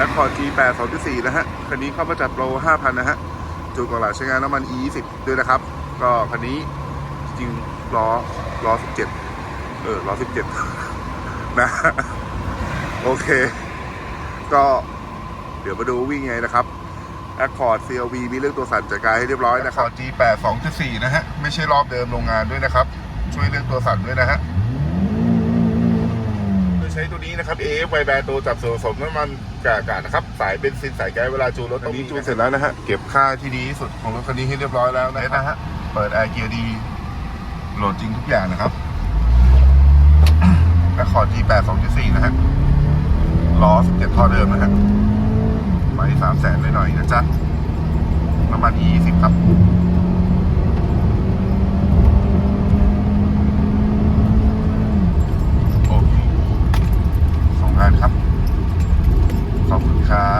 และคอร์ G8 2.4 นะฮะ คันนี้เข้ามาจัดโปร 5,000 นะฮะจูนกว่าหลาใช้งานน้ำมัน E20 ด้วยนะครับ ก็คันนี้จริงล้อล้อ 17 เออล้อ 17 นะ โอเค ก็เดี๋ยวมาดูวิ่งไงนะครับ Accord CLV มีเรื่องตัวสั่นจัดการให้เรียบร้อยนะครับ G8 2.4 นะฮะ ไม่ใช่รอบเดิมโรงงานด้วยนะครับ ช่วยเรื่องตัวสั่นด้วยนะฮะ ช้ตัวนี้นะครับ AF ไวแบนตัวจับส่วนผสมน้ำมันกากอากาศนะครับ สายเบนซินสายแก๊สเวลาจูนรถต้องมีจูนเสร็จแล้วนะฮะ เก็บค่าที่ดีที่สุดของรถคันนี้ให้เรียบร้อยแล้วนะฮะ เปิดแอร์เกียร์ดี โหลดจริงทุกอย่างนะครับและคอร์ G8 2.4 นะฮะ ล้อ 17 ท่อเดิมนะฮะไป3แสนหน่อยๆนะจ๊ะ น้ำมัน E20 ครับ โอเคสองงานครับ ขอบคุณ ครับ